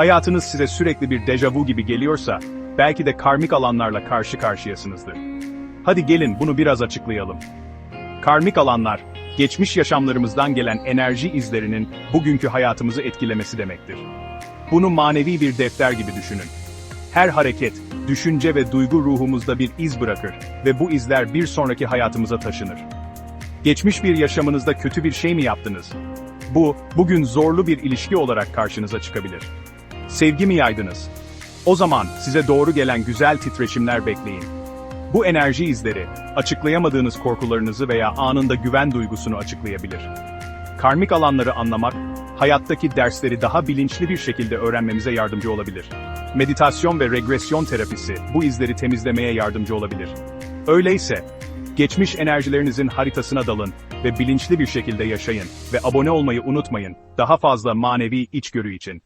Hayatınız size sürekli bir dejavu gibi geliyorsa, belki de karmik alanlarla karşı karşıyasınızdır. Hadi gelin bunu biraz açıklayalım. Karmik alanlar, geçmiş yaşamlarımızdan gelen enerji izlerinin bugünkü hayatımızı etkilemesi demektir. Bunu manevi bir defter gibi düşünün. Her hareket, düşünce ve duygu ruhumuzda bir iz bırakır ve bu izler bir sonraki hayatımıza taşınır. Geçmiş bir yaşamınızda kötü bir şey mi yaptınız? Bu, bugün zorlu bir ilişki olarak karşınıza çıkabilir. Sevgi mi yaydınız? O zaman size doğru gelen güzel titreşimler bekleyin. Bu enerji izleri, açıklayamadığınız korkularınızı veya anında güven duygusunu açıklayabilir. Karmik alanları anlamak, hayattaki dersleri daha bilinçli bir şekilde öğrenmemize yardımcı olabilir. Meditasyon ve regresyon terapisi bu izleri temizlemeye yardımcı olabilir. Öyleyse, geçmiş enerjilerinizin haritasına dalın ve bilinçli bir şekilde yaşayın ve abone olmayı unutmayın daha fazla manevi içgörü için.